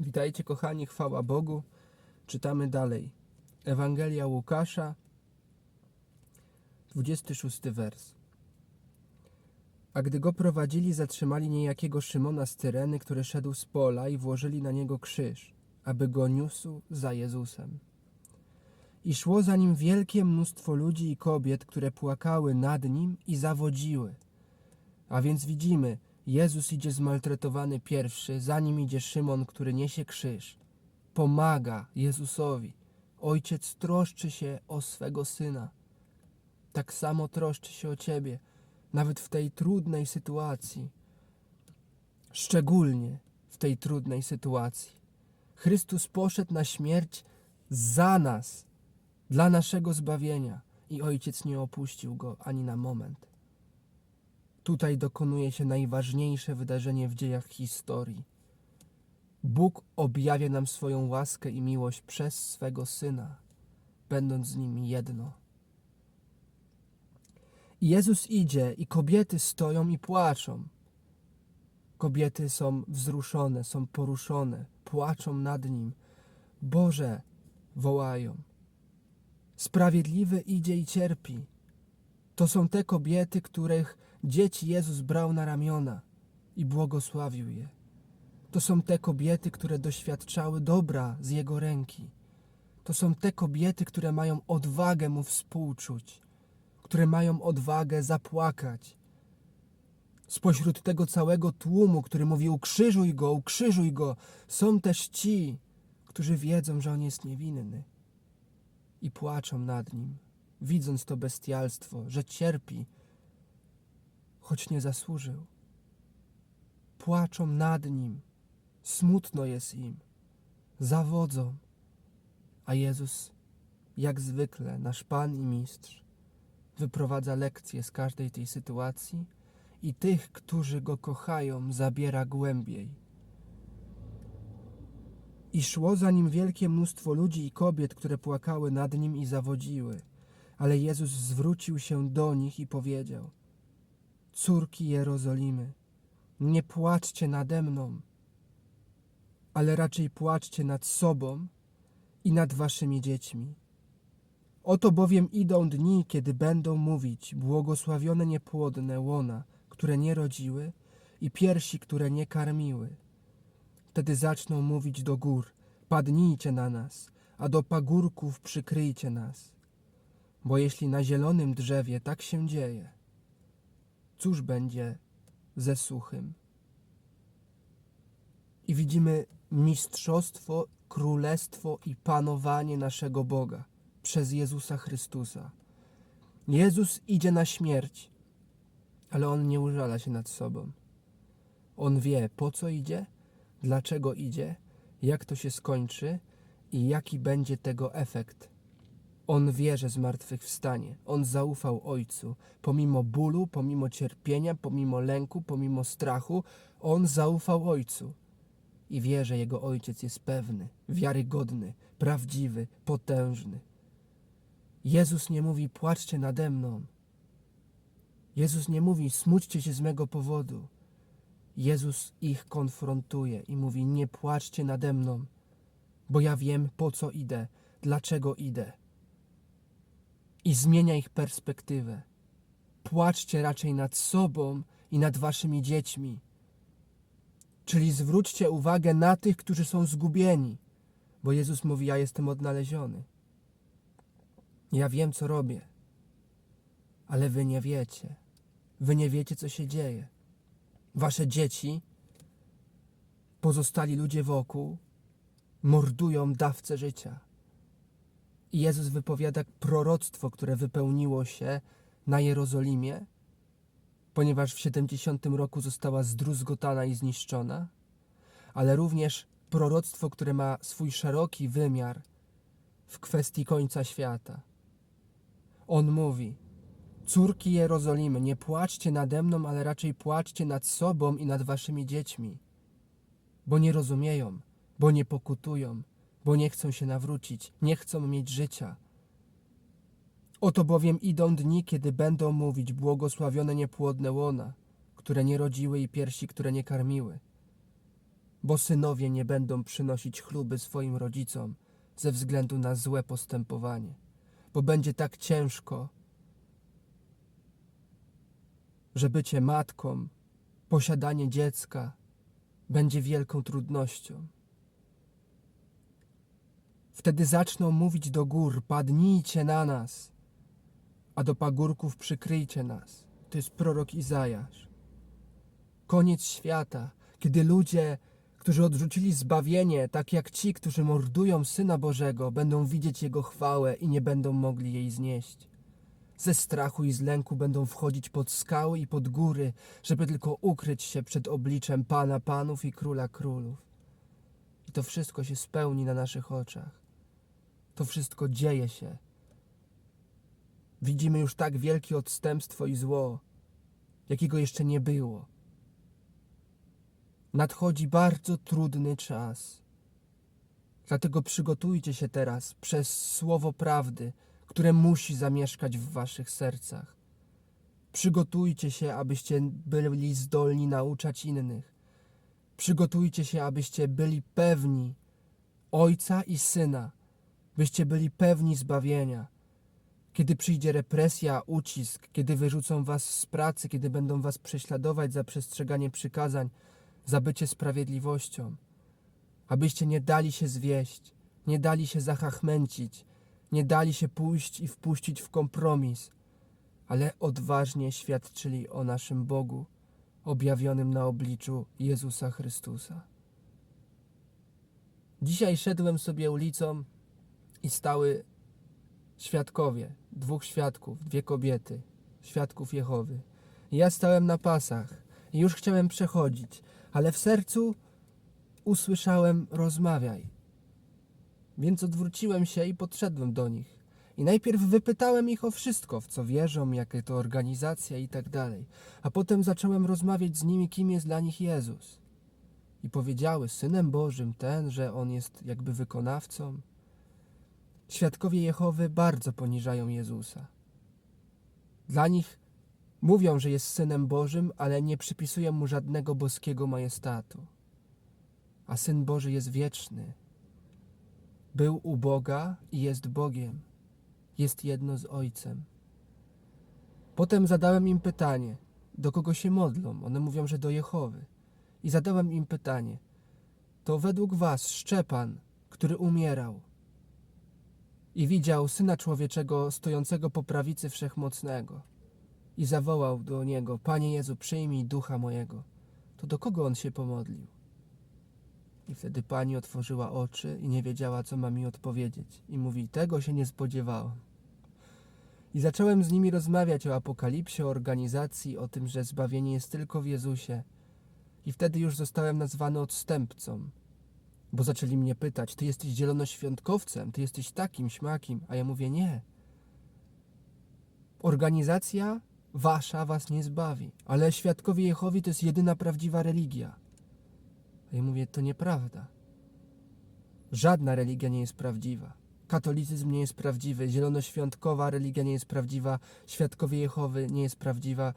Witajcie kochani, chwała Bogu. Czytamy dalej. Ewangelia Łukasza, 26 wers. A gdy go prowadzili, zatrzymali niejakiego Szymona z Tyreny, który szedł z pola i włożyli na niego krzyż, aby go niósł za Jezusem. I szło za nim wielkie mnóstwo ludzi i kobiet, które płakały nad nim i zawodziły. A więc widzimy, Jezus idzie zmaltretowany pierwszy, za nim idzie Szymon, który niesie krzyż. Pomaga Jezusowi. Ojciec troszczy się o swego syna. Tak samo troszczy się o ciebie, nawet w tej trudnej sytuacji. Szczególnie w tej trudnej sytuacji. Chrystus poszedł na śmierć za nas, dla naszego zbawienia, i Ojciec nie opuścił go ani na moment. Tutaj dokonuje się najważniejsze wydarzenie w dziejach historii. Bóg objawia nam swoją łaskę i miłość przez swego Syna, będąc z nim jedno. Jezus idzie i kobiety stoją i płaczą. Kobiety są wzruszone, są poruszone, płaczą nad nim. Boże, wołają. Sprawiedliwy idzie i cierpi. To są te kobiety, których dzieci Jezus brał na ramiona i błogosławił je. To są te kobiety, które doświadczały dobra z Jego ręki. To są te kobiety, które mają odwagę Mu współczuć, które mają odwagę zapłakać. Spośród tego całego tłumu, który mówi ukrzyżuj Go, ukrzyżuj Go, są też ci, którzy wiedzą, że On jest niewinny i płaczą nad Nim, widząc to bestialstwo, że cierpi, choć nie zasłużył. Płaczą nad Nim, smutno jest im, zawodzą, a Jezus, jak zwykle, nasz Pan i Mistrz, wyprowadza lekcje z każdej tej sytuacji i tych, którzy Go kochają, zabiera głębiej. I szło za nim wielkie mnóstwo ludzi i kobiet, które płakały nad nim i zawodziły. Ale Jezus zwrócił się do nich i powiedział: Córki Jerozolimy, nie płaczcie nade mną, ale raczej płaczcie nad sobą i nad waszymi dziećmi. Oto bowiem idą dni, kiedy będą mówić: Błogosławione niepłodne łona, które nie rodziły, i piersi, które nie karmiły. Wtedy zaczną mówić do gór: Padnijcie na nas, a do pagórków przykryjcie nas. Bo jeśli na zielonym drzewie tak się dzieje, cóż będzie ze suchym? I widzimy mistrzostwo, królestwo i panowanie naszego Boga przez Jezusa Chrystusa. Jezus idzie na śmierć, ale on nie użala się nad sobą. On wie, po co idzie, dlaczego idzie, jak to się skończy i jaki będzie tego efekt. On wie, że zmartwychwstanie. On zaufał Ojcu. Pomimo bólu, pomimo cierpienia, pomimo lęku, pomimo strachu, on zaufał Ojcu. I wie, że jego Ojciec jest pewny, wiarygodny, prawdziwy, potężny. Jezus nie mówi, płaczcie nade mną. Jezus nie mówi, smućcie się z mego powodu. Jezus ich konfrontuje i mówi: Nie płaczcie nade mną, bo ja wiem, po co idę, dlaczego idę. I zmienia ich perspektywę. Płaczcie raczej nad sobą i nad waszymi dziećmi. Czyli zwróćcie uwagę na tych, którzy są zgubieni, bo Jezus mówi: Ja jestem odnaleziony. Ja wiem, co robię, ale wy nie wiecie. Wy nie wiecie, co się dzieje wasze dzieci, pozostali ludzie wokół mordują dawcę życia. Jezus wypowiada proroctwo, które wypełniło się na Jerozolimie, ponieważ w 70 roku została zdruzgotana i zniszczona, ale również proroctwo, które ma swój szeroki wymiar w kwestii końca świata. On mówi: Córki Jerozolimy, nie płaczcie nade mną, ale raczej płaczcie nad sobą i nad waszymi dziećmi, bo nie rozumieją, bo nie pokutują, bo nie chcą się nawrócić, nie chcą mieć życia. Oto bowiem idą dni, kiedy będą mówić błogosławione niepłodne łona, które nie rodziły i piersi, które nie karmiły. bo synowie nie będą przynosić chluby swoim rodzicom ze względu na złe postępowanie, bo będzie tak ciężko, że bycie matką, posiadanie dziecka będzie wielką trudnością. Wtedy zaczną mówić do gór: Padnijcie na nas, a do pagórków przykryjcie nas. To jest prorok Izajasz. Koniec świata, kiedy ludzie, którzy odrzucili zbawienie, tak jak ci, którzy mordują Syna Bożego, będą widzieć Jego chwałę i nie będą mogli jej znieść. Ze strachu i z lęku będą wchodzić pod skały i pod góry, żeby tylko ukryć się przed obliczem Pana Panów i Króla Królów. I to wszystko się spełni na naszych oczach. To wszystko dzieje się. Widzimy już tak wielkie odstępstwo i zło, jakiego jeszcze nie było. Nadchodzi bardzo trudny czas. Dlatego przygotujcie się teraz przez słowo prawdy, które musi zamieszkać w waszych sercach. Przygotujcie się, abyście byli zdolni nauczać innych. Przygotujcie się, abyście byli pewni Ojca i Syna, byście byli pewni zbawienia. Kiedy przyjdzie represja, ucisk, kiedy wyrzucą was z pracy, kiedy będą was prześladować za przestrzeganie przykazań, za bycie sprawiedliwością, abyście nie dali się zwieść, nie dali się zachachmęcić, nie dali się pójść i wpuścić w kompromis, ale odważnie świadczyli o naszym Bogu, objawionym na obliczu Jezusa Chrystusa. Dzisiaj szedłem sobie ulicą i stały świadkowie, dwóch świadków, dwie kobiety, świadków Jehowy. I ja stałem na pasach i już chciałem przechodzić, ale w sercu usłyszałem rozmawiaj. Więc odwróciłem się i podszedłem do nich. I najpierw wypytałem ich o wszystko, w co wierzą, jakie to organizacja i tak dalej. A potem zacząłem rozmawiać z nimi, kim jest dla nich Jezus. I powiedziały, Synem Bożym ten, że On jest jakby wykonawcą. Świadkowie Jehowy bardzo poniżają Jezusa. Dla nich mówią, że jest Synem Bożym, ale nie przypisują Mu żadnego boskiego majestatu. A Syn Boży jest wieczny. Był u Boga i jest Bogiem. Jest jedno z Ojcem. Potem zadałem im pytanie, do kogo się modlą. One mówią, że do Jehowy. I zadałem im pytanie, to według was Szczepan, który umierał i widział Syna Człowieczego stojącego po prawicy Wszechmocnego i zawołał do Niego, Panie Jezu, przyjmij ducha mojego. To do kogo on się pomodlił? I wtedy pani otworzyła oczy i nie wiedziała, co ma mi odpowiedzieć. I mówi, tego się nie spodziewałam. I zacząłem z nimi rozmawiać o apokalipsie, o organizacji, o tym, że zbawienie jest tylko w Jezusie. I wtedy już zostałem nazwany odstępcą. Bo zaczęli mnie pytać, ty jesteś zielonoświątkowcem, ty jesteś takim, śmakim. A ja mówię, nie. Organizacja wasza was nie zbawi. Ale świadkowie Jehowi to jest jedyna prawdziwa religia. A ja mówię, to nieprawda. Żadna religia nie jest prawdziwa. Katolicyzm nie jest prawdziwy, zielonoświątkowa religia nie jest prawdziwa, świadkowie Jehowy nie jest prawdziwa.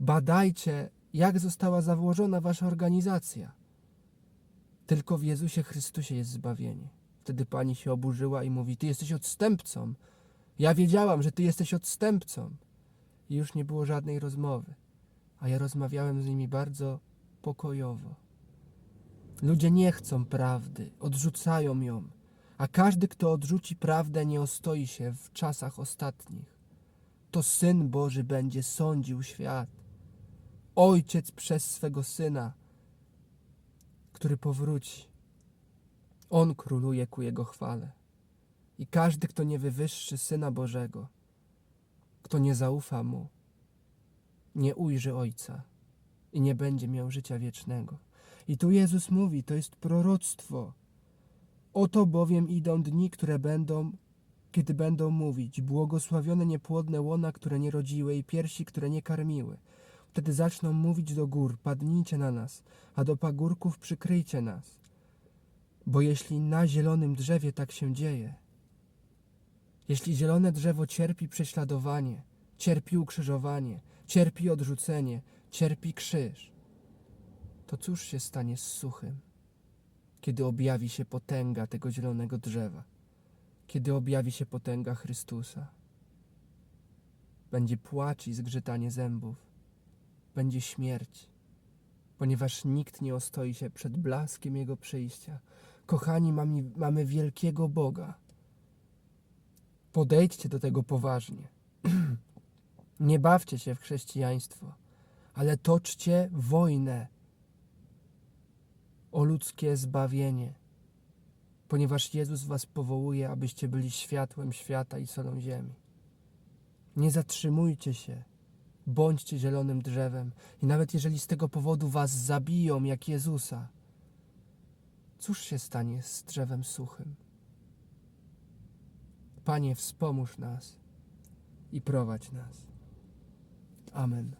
Badajcie, jak została założona wasza organizacja. Tylko w Jezusie Chrystusie jest zbawienie. Wtedy pani się oburzyła i mówi: Ty jesteś odstępcą. Ja wiedziałam, że ty jesteś odstępcą. I już nie było żadnej rozmowy. A ja rozmawiałem z nimi bardzo pokojowo. Ludzie nie chcą prawdy, odrzucają ją, a każdy, kto odrzuci prawdę, nie ostoi się w czasach ostatnich. To Syn Boży będzie sądził świat. Ojciec przez swego Syna, który powróci. On króluje ku Jego chwale. I każdy, kto nie wywyższy Syna Bożego, kto nie zaufa Mu, nie ujrzy Ojca i nie będzie miał życia wiecznego. I tu Jezus mówi, to jest proroctwo. Oto bowiem idą dni, które będą, kiedy będą mówić, błogosławione niepłodne łona, które nie rodziły i piersi, które nie karmiły. Wtedy zaczną mówić do gór, padnijcie na nas, a do pagórków przykryjcie nas. Bo jeśli na zielonym drzewie tak się dzieje, jeśli zielone drzewo cierpi prześladowanie, cierpi ukrzyżowanie, cierpi odrzucenie, cierpi krzyż, to cóż się stanie z suchym? kiedy objawi się potęga tego zielonego drzewa, kiedy objawi się potęga Chrystusa. Będzie płacz i zgrzytanie zębów, będzie śmierć, ponieważ nikt nie ostoi się przed blaskiem Jego przyjścia. Kochani, mamy, mamy wielkiego Boga. Podejdźcie do tego poważnie. nie bawcie się w chrześcijaństwo, ale toczcie wojnę o ludzkie zbawienie, ponieważ Jezus Was powołuje, abyście byli światłem świata i solą ziemi. Nie zatrzymujcie się, bądźcie zielonym drzewem i nawet jeżeli z tego powodu Was zabiją jak Jezusa, cóż się stanie z drzewem suchym? Panie, wspomóż nas i prowadź nas. Amen.